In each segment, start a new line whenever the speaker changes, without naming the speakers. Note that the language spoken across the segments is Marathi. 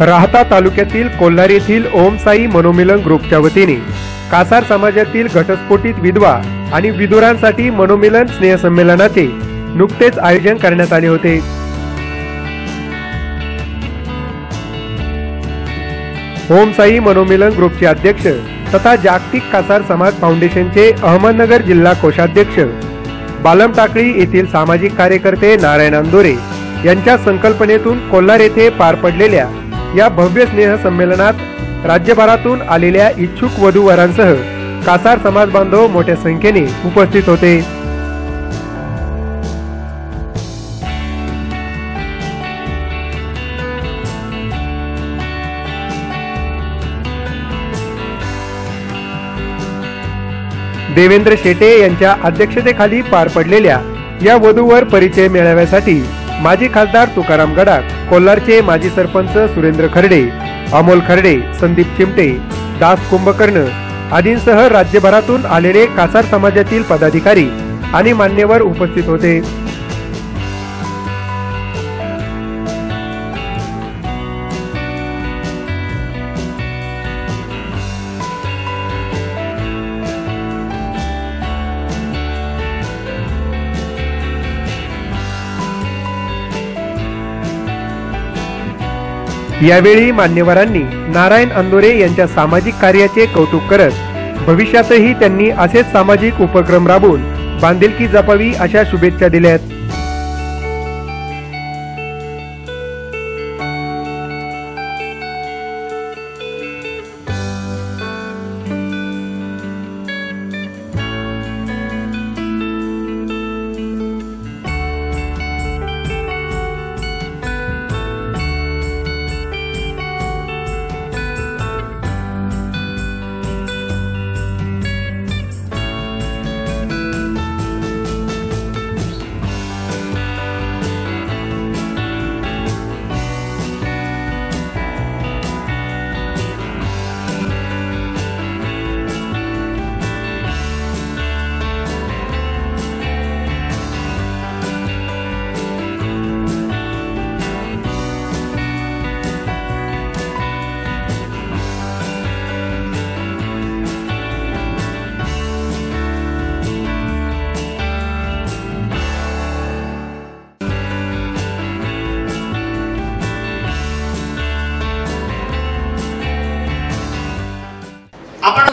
राहता तालुक्यातील कोल्हार येथील ओमसाई मनोमिलन ग्रुपच्या वतीने कासार समाजातील घटस्फोटित विधवा आणि विधुरांसाठी मनोमिलन स्नेहसंमेलनाचे नुकतेच आयोजन करण्यात आले होते. ओमसाई मनोमिलन ग्रुपचे अध्यक्ष तथा जागतिक कासार समाज फाउंडेशनचे अहमदनगर जिल्हा कोषाध्यक्ष बालम टाकळी येथील सामाजिक कार्यकर्ते नारायण अंदोरे यांच्या संकल्पनेतून कोल्हार येथे पार पडलेल्या या भव्य स्नेह संमेलनात राज्यभरातून आलेल्या इच्छुक वधूवरांसह कासार समाज बांधव मोठ्या संख्येने उपस्थित होते. देवेंद्र शेटे यांच्या अध्यक्षतेखाली पार पडलेल्या या वधूवर परिचय मिळवण्यासाठी माजी खासदार तुकाराम गडाख कोल्हारचे माजी सरपंच सुरेंद्र खर्डे अमोल खर्डे संदीप चिमटे दास कुंभकर्ण आदींसह राज्यभरातून आलेले कासार समाजातील पदाधिकारी आणि मान्यवर उपस्थित होते. यावेळी मान्यवरांनी नारायण अंदोरे यांच्या सामाजिक कार्याचे कौतुक करत भविष्यातही त्यांनी असेच सामाजिक उपक्रम राबवून बांधिलकी जपावी अशा शुभेच्छा दिल्यात.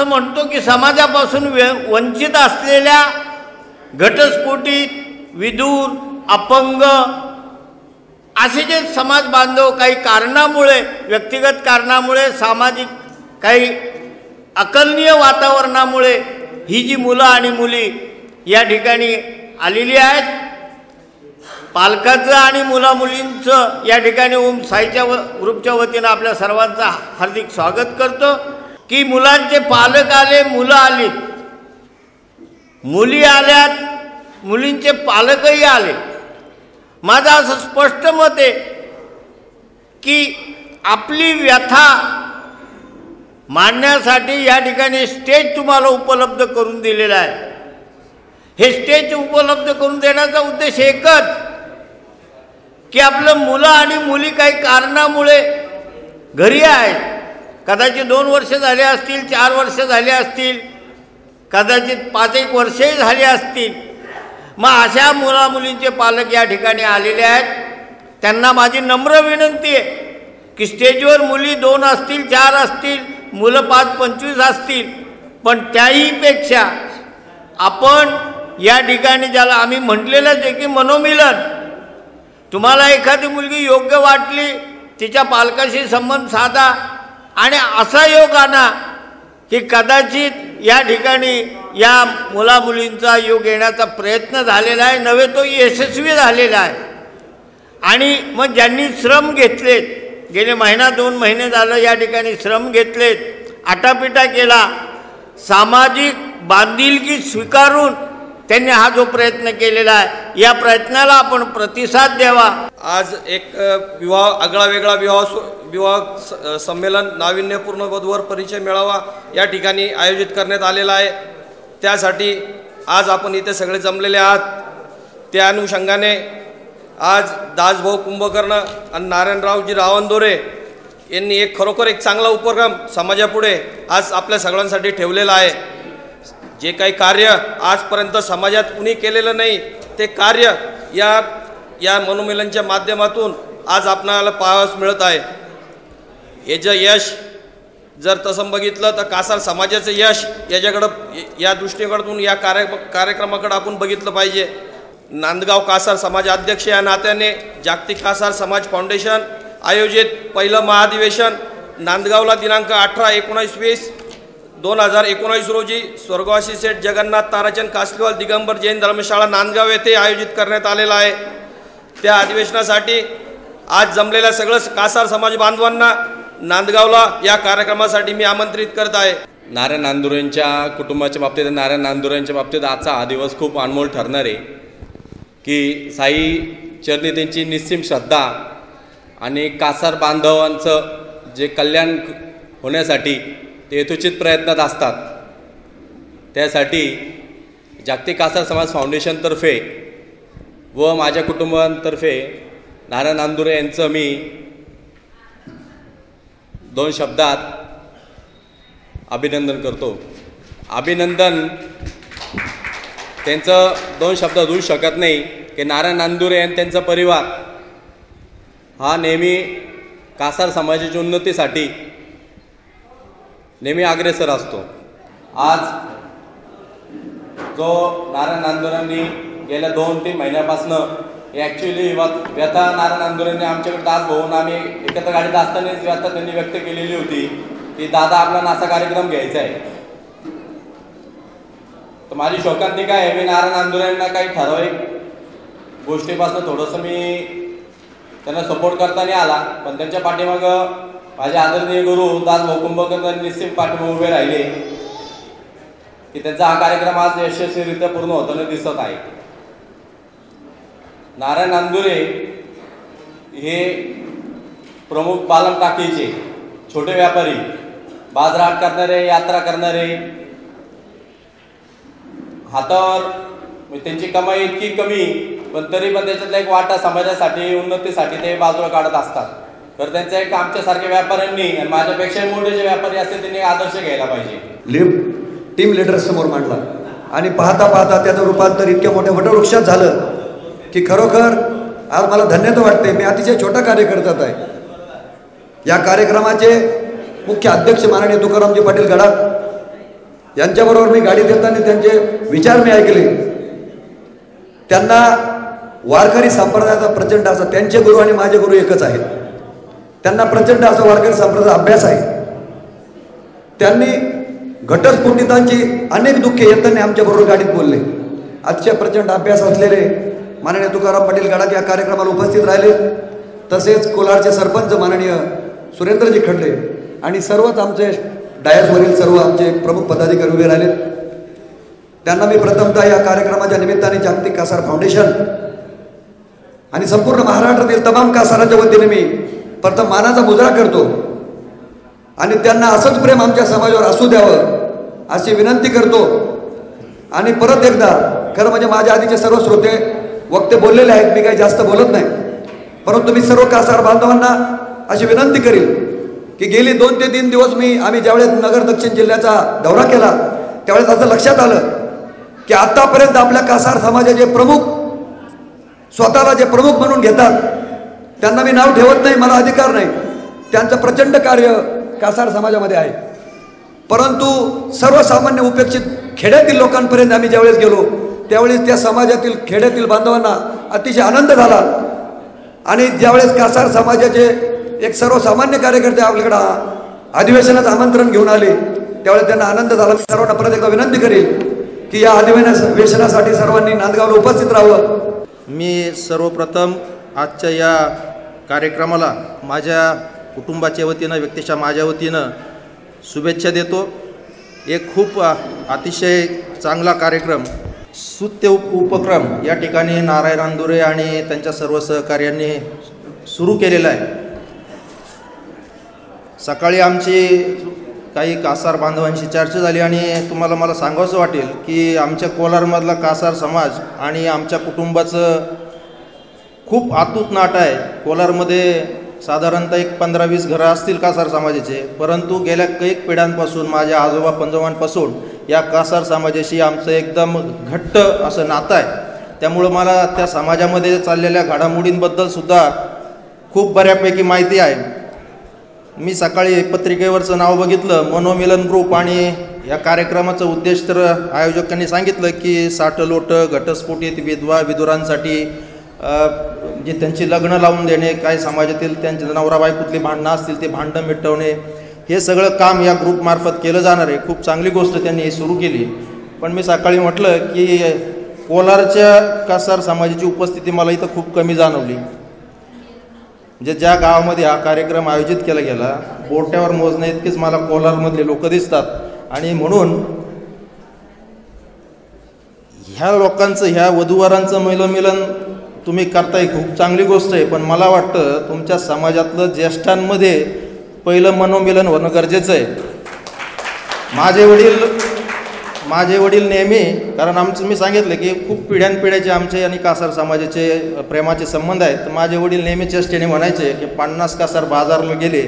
असं म्हणतो की समाजापासून वे- वंचित असलेल्या घटस्फोटीत विदूर अपंग असे जे समाज बांधव काही कारणामुळे व्यक्तिगत कारणामुळे सामाजिक काही अकलनीय वातावरणामुळे ही जी मुलं आणि मुली या ठिकाणी आलेली आहेत पालकाचं आणि मुलामुलींचं या ठिकाणी ओम साईच्या व ग्रुपच्या वतीनं आपल्या सर्वांचं हार्दिक स्वागत करतो. की मुलांचे पालक आले मुलं आली. मुली आल्यात मुलींचे पालकही आले. माझं असं स्पष्ट मत आहे की आपली व्यथा मांडण्यासाठी या ठिकाणी स्टेज तुम्हाला उपलब्ध करून दिलेला आहे. हे स्टेज उपलब्ध करून देण्याचा उद्देश एकच की आपलं मुलं आणि मुली काही कारणामुळे घरी आहेत. कदाचित दोन वर्ष झाले असतील चार वर्ष झाले असतील कदाचित पाच एक वर्षही झाले असतील. मग अशा मुलामुलींचे पालक या ठिकाणी आलेले आहेत. त्यांना माझी नम्र विनंती आहे की स्टेजवर मुली दोन असतील चार असतील मुलं पाच पंचवीस असतील पण त्याहीपेक्षा आपण या ठिकाणी ज्याला आम्ही म्हटलेलंच आहे की मनोमिलन तुम्हाला एखादी मुलगी योग्य वाटली तिच्या पालकाशी संबंध साधा आणि असा योग आणा की कदाचित या ठिकाणी या मुलामुलींचा योग येण्याचा प्रयत्न झालेला आहे नव्हे तो यशस्वी झालेला आहे. आणि मग ज्यांनी श्रम घेतलेत गेले महिना दोन महिने झालं या ठिकाणी श्रम घेतलेत आटापिटा केला सामाजिक बांधिलकी स्वीकारून त्यांनी हा जो प्रयत्न केलेला आहे या प्रयत्नाला आपण प्रतिसाद द्यावा.
आज एक विवाह आगळा वेगळा विवाह विवाह स- संमेलन नाविन्यपूर्ण वधूवर परिचय मेळावा या ठिकाणी आयोजित करण्यात आलेला आहे. त्यासाठी आज आपण इथे सगळे जमलेले आहात. त्या अनुषंगाने आज दासभाऊ कुंभकर्ण आणि नारायणरावजी रावणदोरे यांनी एक खरोखर एक चांगला उपक्रम समाजापुढे आज आपल्या सगळ्यांसाठी ठेवलेला आहे. जे काही कार्य आजपर्यंत समाजात कुणी केलेलं नाही ते कार्य या या मनोमिलनच्या माध्यमातून आज आपणाला पाहावयास मिळत आहे. याचं यश जर तसं बघितलं तर कासार समाजाचं यश याच्याकडं या दृष्टीकडून या कार्य कार्यक्रमाकडं आपण बघितलं पाहिजे. नांदगाव कासार समाज अध्यक्ष या नात्याने जागतिक कासार समाज फाउंडेशन आयोजित पहिलं महाधिवेशन नांदगावला दिनांक अठरा एकोणावीस वीस दोन हजार एकोणावीस रोजी स्वर्गवासी सेठ जगन्नाथ ताराचंद कासलीवाल दिगंबर जैन धर्मशाळा नांदगाव येथे आयोजित करण्यात आलेला आहे. त्या अधिवेशनासाठी आज जमलेल्या सगळं कासार समाज बांधवांना नांदगावला या कार्यक्रमासाठी मी आमंत्रित करत आहे.
नारायण नांदुरेंच्या कुटुंबाच्या बाबतीत नारायण नांदुरेंच्या बाबतीत आजचा हा दिवस खूप अनमोल ठरणार आहे. की साई चरणी त्यांची निस्सीम श्रद्धा आणि कासार बांधवांचं जे कल्याण होण्यासाठी ते यथोचित प्रयत्नात असतात. त्यासाठी जागतिक कासार समाज फाउंडेशनतर्फे व माझ्या कुटुंबांतर्फे नारायण नांदुरे यांचं मी दोन शब्दात अभिनंदन करतो. अभिनंदन त्यांचं दोन शब्द होऊ शकत नाही की नारायण नांदुरे आणि त्यांचा परिवार. हा नेहमी कासार समाजाच्या उन्नतीसाठी नेहमी अग्रेसर असतो. आज जो नारायण नांदुरांनी गेल्या दोन तीन महिन्यापासनं ॲक्च्युली व्यथा नारायण आंदोलनने आमच्याकडे दास भाऊन आम्ही एकत्र गाडीत असतानाच व्यथा त्यांनी व्यक्त केलेली होती की दादा आपला असा कार्यक्रम घ्यायचा आहे. तर माझी शोकांतिका आहे मी नारायण नांदुरांना काही ठराविक गोष्टीपासून थोडंसं मी त्यांना सपोर्ट करताना आला पण त्यांच्या पाठीमागं माझे आदरणीय गुरु दास भाऊ कुंभकर निश्चित पाठीमागे उभे राहिले की त्यांचा हा कार्यक्रम आज यशस्वीरित्या पूर्ण होताना दिसत आहे. नारायण नांदुरे हे प्रमुख पालन टाकीचे छोटे व्यापारी बाजारहाट करणारे यात्रा करणारे. हातावर म्हणजे त्यांची कमाई इतकी कमी पण तरी पण त्याच्यातला एक वाटा समाजासाठी उन्नतीसाठी ते बाजूला काढत असतात. तर त्यांचा एक आमच्यासारख्या व्यापाऱ्यांनी आणि माझ्यापेक्षा मोठे जे व्यापारी असतील त्यांनी आदर्श घ्यायला पाहिजे.
टीम लिडर समोर मांडला. आणि पाहता पाहता त्याचं रूपांतर इतक्या मोठ्या वटवृक्षात झालं. की खरोखर आज मला धन्यता वाटते मी अतिशय छोटा कार्यकर्ता आहे. या कार्यक्रमाचे मुख्य अध्यक्ष माननीय तुकारामजी पाटील गडाख यांच्याबरोबर मी गाडी देताना त्यांचे विचार मी ऐकले. त्यांना वारकरी संप्रदायाचा प्रचंड असा त्यांचे गुरु आणि माझे गुरु एकच आहेत. त्यांना प्रचंड असा वारकरी संप्रदायाचा अभ्यास आहे. त्यांनी घटस्फोटितांची अनेक दुःखे येताना आमच्याबरोबर गाडीत बोलले. अतिशय प्रचंड अभ्यास असलेले माननीय तुकाराम पाटील गडाख या कार्यक्रमाला उपस्थित राहिले. तसेच कोलारचे सरपंच माननीय सुरेंद्रजी खडले आणि सर्वच आमचे डायसवरील सर्व आमचे प्रमुख पदाधिकारी उभे राहिले त्यांना मी प्रथमतः या कार्यक्रमाच्या निमित्ताने जागतिक कासार फाउंडेशन आणि संपूर्ण महाराष्ट्रातील तमाम कासाराच्या वतीने मी प्रथम मानाचा मुजरा करतो. आणि त्यांना असंच प्रेम आमच्या समाजावर असू द्यावं अशी विनंती करतो. आणि परत एकदा खरं म्हणजे माझ्या आधीचे सर्व श्रोते वक्ते बोललेले आहेत मी काही जास्त बोलत नाही. परंतु मी सर्व कासार बांधवांना अशी विनंती करील की गेली दोन ते तीन दिवस मी आम्ही ज्यावेळेस नगर दक्षिण जिल्ह्याचा दौरा केला त्यावेळेस असं लक्षात आलं की आतापर्यंत आपल्या कासार समाजाचे प्रमुख स्वतःला जे प्रमुख म्हणून घेतात त्यांना मी नाव ठेवत नाही मला अधिकार नाही. त्यांचं प्रचंड कार्य कासार समाजामध्ये आहे. परंतु सर्वसामान्य उपेक्षित खेड्यातील लोकांपर्यंत आम्ही ज्यावेळेस गेलो त्यावेळेस त्या समाजातील खेड्यातील बांधवांना अतिशय आनंद झाला. आणि ज्यावेळेस कासार समाजाचे एक सर्वसामान्य कार्यकर्ते आपल्याकडं अधिवेशनात आमंत्रण घेऊन आले त्यावेळेस त्यांना आनंद झाला. मी सर्वांना परत एकदा विनंती करेल की या अधिवेशनासाठी सर्वांनी नांदगावला उपस्थित राहावं.
मी सर्वप्रथम आजच्या या कार्यक्रमाला माझ्या कुटुंबाच्या वतीनं व्यक्तीच्या माझ्या वतीनं शुभेच्छा देतो. एक खूप अतिशय चांगला कार्यक्रम सुत्य उप उपक्रम या ठिकाणी नारायण अंदुरे आणि त्यांच्या सर्व सहकार्यांनी सुरू केलेला आहे. सकाळी आमची काही कासार बांधवांशी चर्चा झाली आणि तुम्हाला मला सांगावंसं वाटेल की आमच्या कोलारमधला कासार समाज आणि आमच्या कुटुंबाचं खूप आतूत नाट आहे. कोलारमध्ये साधारणतः एक पंधरा वीस घरं असतील कासार समाजाचे परंतु गेल्या कैक पिढ्यांपासून माझ्या आजोबा पंजोबांपासून या कासार समाजाशी आमचं एकदम घट्ट असं नातं आहे. त्यामुळं मला त्या समाजामध्ये चाललेल्या घडामोडींबद्दल सुद्धा खूप बऱ्यापैकी माहिती आहे. मी सकाळी पत्रिकेवरचं नाव बघितलं मनोमिलन ग्रुप आणि या कार्यक्रमाचं उद्देश तर आयोजकांनी सांगितलं की साठ लोट घटस्फोटीत विधवा विधुरांसाठी जे म्हणजे त्यांची लग्न लावून देणे काय समाजातील त्यांचे नवरा बायकोतली भांडणं असतील ते भांडणं मिटवणे हे सगळं काम या ग्रुपमार्फत केलं जाणार आहे. खूप चांगली गोष्ट त्यांनी सुरू केली. पण मी सकाळी म्हटलं की कोलारच्या कासार समाजाची उपस्थिती मला इथं खूप कमी जाणवली. म्हणजे ज्या गावामध्ये हा कार्यक्रम आयोजित केला गेला बोट्यावर मोजण्या इतकेच मला कोलारमधले लोक दिसतात. आणि म्हणून ह्या लोकांचं ह्या वधूवरांचं मैलमिलन तुम्ही करताय खूप चांगली गोष्ट आहे. पण मला वाटतं तुमच्या समाजातलं ज्येष्ठांमध्ये पहिलं मनोमिलन होणं गरजेचं आहे. माझे वडील माझे वडील नेहमी कारण आमचं मी सांगितलं की खूप पिढ्यानपिढ्याचे आमचे आणि कासार समाजाचे प्रेमाचे संबंध आहेत. तर माझे वडील नेहमी चेष्टेने म्हणायचे की पन्नास कासार बाजारला गेले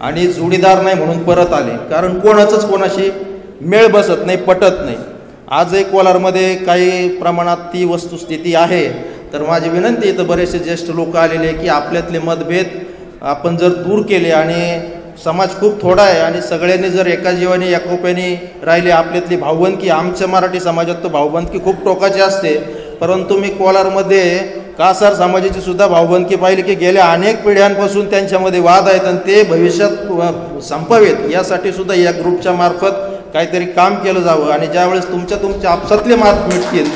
आणि जोडीदार नाही म्हणून परत आले. कारण कोणाचंच कोणाशी मेळ बसत नाही पटत नाही. आजही कोलारमध्ये काही प्रमाणात ती वस्तुस्थिती आहे. तर माझी विनंती इथं तर बरेचसे ज्येष्ठ लोक आलेले की आपल्यातले मतभेद आपण जर दूर केले आणि समाज खूप थोडा आहे आणि सगळ्यांनी जर एका जीवाने एकोप्याने राहिले आपल्यातली भाऊबंदकी आमच्या मराठी समाजात तर भाऊबंदकी खूप टोकाची असते. परंतु मी कोलारमध्ये कासार समाजाची सुद्धा भाऊबंदकी पाहिली की गेल्या अनेक पिढ्यांपासून त्यांच्यामध्ये वाद आहेत आणि ते भविष्यात संपावेत. यासाठी सुद्धा या ग्रुपच्या मार्फत काहीतरी काम केलं जावं. आणि ज्यावेळेस तुमच्या तुमच्या आपसातले मार्ग मिळतील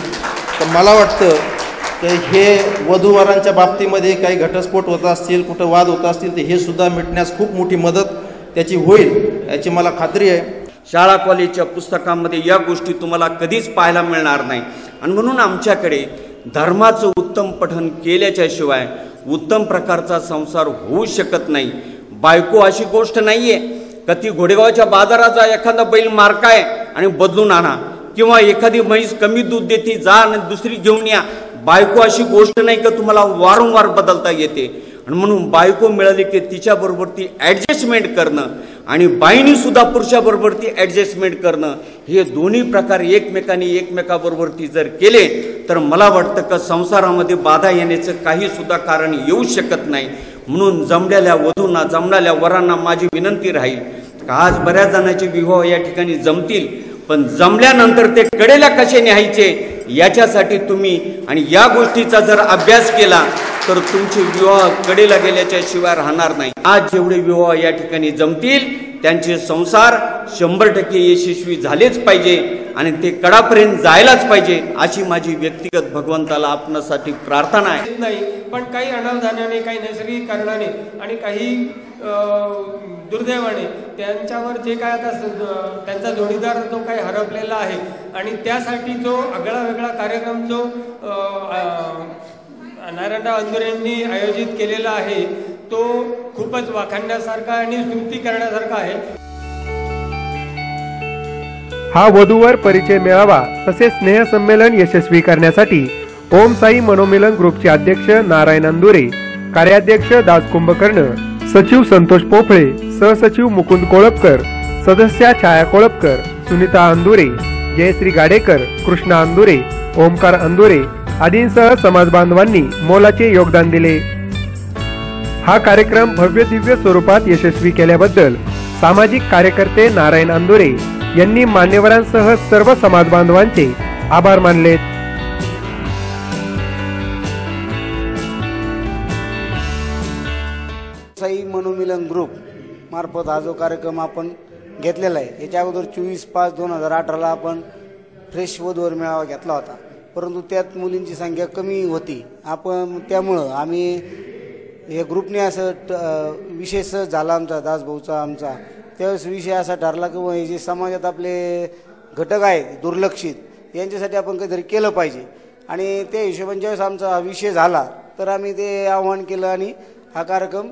तर मला वाटतं तर हे वधूवरांच्या बाबतीमध्ये काही घटस्फोट होत असतील कुठं वाद होत असतील तर हे सुद्धा मिटण्यास खूप मोठी मदत त्याची होईल याची मला खात्री आहे.
शाळा कॉलेजच्या पुस्तकामध्ये या गोष्टी तुम्हाला कधीच पाहायला मिळणार नाही. आणि म्हणून आमच्याकडे धर्माचं उत्तम पठन केल्याच्याशिवाय उत्तम प्रकारचा संसार होऊ शकत नाही. बायको अशी गोष्ट नाही का ती घोडेगावच्या बाजाराचा एखादा बैल मारकाय आणि बदलून आणा. किंवा एखादी म्हैस कमी दूध देते जा आणि दुसरी घेऊन या. बायको अशी गोष्ट नाही का तुम्हाला वारंवार बदलता येते. आणि म्हणून बायको मिळाली की तिच्याबरोबर ती ॲडजस्टमेंट करणं आणि बाईनी सुद्धा पुरुषाबरोबर ती ॲडजस्टमेंट करणं हे दोन्ही प्रकार एकमेकांनी एकमेकाबरोबर ती जर केले तर मला वाटतं का संसारामध्ये बाधा येण्याचं काही सुद्धा कारण येऊ शकत नाही. म्हणून जमलेल्या वधूंना जमलेल्या वरांना माझी विनंती राहील का आज बऱ्याच जणांचे विवाह या ठिकाणी जमतील पण जमल्यानंतर ते कडेला कसे न्यायचे? याच्यासाठी तुम्ही आणि या गोष्टीचा जर अभ्यास केला तर तुमचे विवाह कडेला गेल्याच्या शिवाय राहणार नाही. आज जेवढे विवाह या ठिकाणी जमतील त्यांचे संसार शंभर टक्के यशस्वी झालेच पाहिजे. आणि ते कडापर्यंत जायलाच पाहिजे अशी माझी व्यक्तिगत भगवंताला आपणासाठी प्रार्थना आहे.
नाही पण काही अनावधानाने काही नैसर्गिक कारणाने आणि काही दुर्दैवाने त्यांच्यावर जे काय आता त्यांचा जोडीदार जो काही हरपलेला आहे आणि त्यासाठी जो आगळा वेगळा कार्यक्रम जो नारायणराव अंदुरे यांनी आयोजित केलेला आहे तो खूपच वाखाणण्यासारखा आणि स्तुती करण्यासारखा आहे.
हा वधूवर परिचय मिळावा तसे स्नेहसंमेलन यशस्वी करण्यासाठी ओम साई मनोमिलन ग्रुपचे अध्यक्ष नारायण अंदुरे कार्याध्यक्ष दास कुंभकर्ण सचिव संतोष पोफळे सहसचिव मुकुंद कोळपकर सदस्या छाया कोळपकर सुनीता अंदुरे जयश्री गाडेकर कृष्णा अंदुरे ओमकार अंदुरे आदींसह समाज बांधवांनी मोलाचे योगदान दिले. हा कार्यक्रम भव्य दिव्य स्वरूपात यशस्वी केल्याबद्दल सामाजिक कार्यकर्ते नारायण अंदुरे यांनी मान्यवरांसह सर्व समाज बांधवांचे आभार मानलेत.
साई मनोमिलन ग्रुप मार्फत हा जो कार्यक्रम आपण घेतलेला आहे याच्या अगोदर चोवीस पाच दोन हजार अठराला आपण फ्रेश वधवर मेळावा घेतला होता. परंतु त्यात मुलींची संख्या कमी होती. आपण त्यामुळं आम्ही या ग्रुपने असं ट विशेष झाला आमचा दासभाऊचा आमचा त्यावेळेस विषय असा ठरला की हे जे समाजात आपले घटक आहेत दुर्लक्षित यांच्यासाठी आपण काहीतरी केलं पाहिजे. आणि त्या हिशोबाने ज्यावेळेस आमचा हा विषय झाला तर आम्ही ते आव्हान केलं आणि हा कार्यक्रम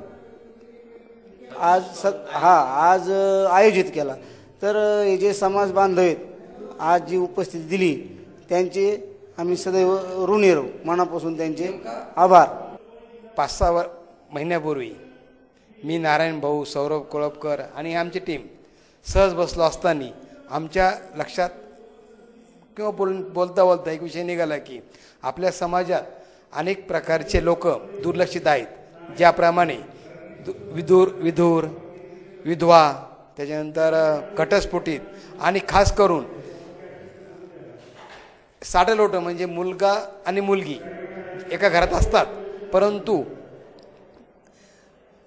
आज स हा आज आयोजित केला. तर हे जे समाज बांधव आहेत आज जी उपस्थिती दिली त्यांचे आम्ही सदैव ऋणी राहू मनापासून त्यांचे आभार.
पाच सहा महिन्यापूर्वी मी नारायण भाऊ सौरभ कोळपकर आणि आमची टीम सहज बसलो असताना आमच्या लक्षात किंवा बोल बोलता बोलता एक विषय निघाला की आपल्या समाजात अनेक प्रकारचे लोक दुर्लक्षित आहेत. ज्याप्रमाणे दु- विदूर विधूर विधवा त्याच्यानंतर घटस्फुटीत आणि खास करून साठलोट म्हणजे मुलगा आणि मुलगी एका घरात असतात. परंतु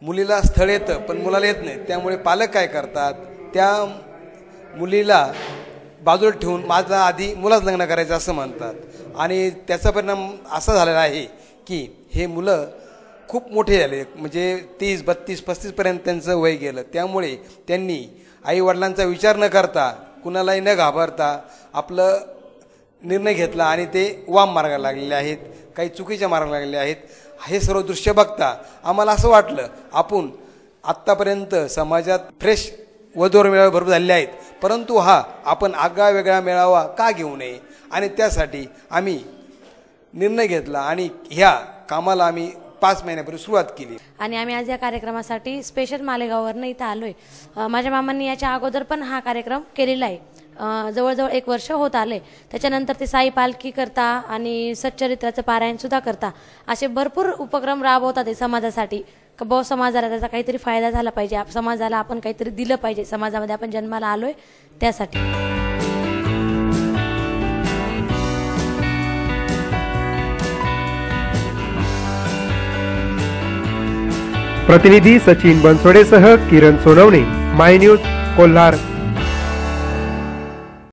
मुलीला स्थळ येतं पण मुलाला येत नाही. त्यामुळे पालक काय करतात? त्या मुलीला बाजूला ठेवून माझा आधी मुलाच लग्न करायचं असं म्हणतात. आणि त्याचा परिणाम असा झालेला आहे की हे मुलं खूप मोठे झाले. म्हणजे तीस बत्तीस पस्तीसपर्यंत त्यांचं वय गेलं. त्यामुळे त्यांनी आईवडिलांचा विचार न करता कुणालाही न घाबरता आपलं निर्णय घेतला आणि ते वाम मार्गाला लागलेले आहेत काही चुकीच्या मार्गाला लागलेले आहेत. हे सर्व दृश्य बघता आम्हाला असं वाटलं आपण आत्तापर्यंत समाजात फ्रेश वधोर मेळावे भरपूर झालेले आहेत. परंतु हा आपण आगळा वेगळा मेळावा का घेऊ नये? आणि त्यासाठी आम्ही निर्णय घेतला आणि ह्या कामाला आम्ही पाच महिन्यापूर्वी सुरुवात केली.
आणि आम्ही आज या कार्यक्रमासाठी स्पेशल मालेगाववरनं इथं आलोय. माझ्या मामांनी याच्या अगोदर पण हा कार्यक्रम केलेला आहे. जवळजवळ एक वर्ष होत आले. त्याच्यानंतर ते साई पालखी करता आणि सच्चरित्राचं पारायण सुद्धा करता. असे भरपूर उपक्रम राबवतात ते समाजासाठी. का बहु समाजाला त्याचा काहीतरी फायदा झाला पाहिजे. समाजाला आपण काहीतरी दिलं पाहिजे. समाजामध्ये आपण जन्माला आलोय त्यासाठी.
प्रतिनिधी सचिन बनसोडेसह Kiran Sonawane. My news Kolhar.